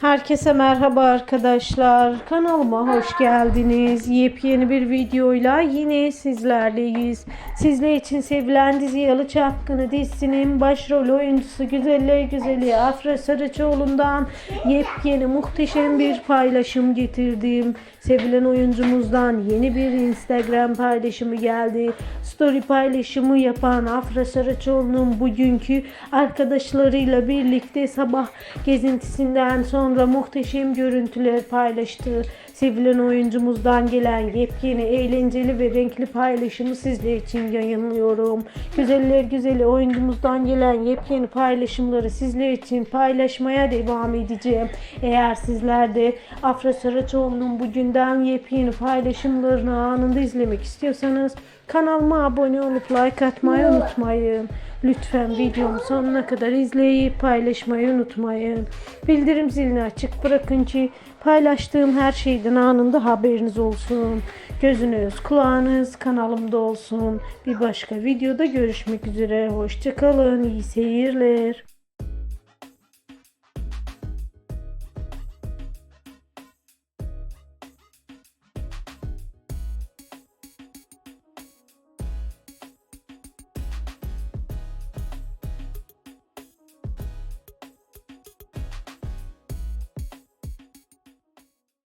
Herkese merhaba arkadaşlar. Kanalıma hoş geldiniz. Yepyeni bir videoyla yine sizlerleyiz. Sizler için sevilen dizi Yalı Çapkını dizisinin başrol oyuncusu Güzeller Güzeli Afra Saraçoğlu'ndan yepyeni muhteşem bir paylaşım getirdim. Sevilen oyuncumuzdan yeni bir Instagram paylaşımı geldi. Story paylaşımı yapan Afra Saraçoğlu'nun bugünkü arkadaşlarıyla birlikte sabah gezintisinden sonra muhteşem görüntüler paylaştı. Sevilen oyuncumuzdan gelen yepyeni, eğlenceli ve renkli paylaşımı sizler için yayınlıyorum. Güzeller güzeli oyuncumuzdan gelen yepyeni paylaşımları sizler için paylaşmaya devam edeceğim. Eğer sizler de Afra Saraçoğlu'nun bugünden yepyeni paylaşımlarını anında izlemek istiyorsanız kanalıma abone olup like atmayı unutmayın. Lütfen videomu sonuna kadar izleyip paylaşmayı unutmayın. Bildirim zilini açık bırakın ki paylaştığım her şeyden anında haberiniz olsun. Gözünüz, kulağınız kanalımda olsun. Bir başka videoda görüşmek üzere. Hoşçakalın. İyi seyirler.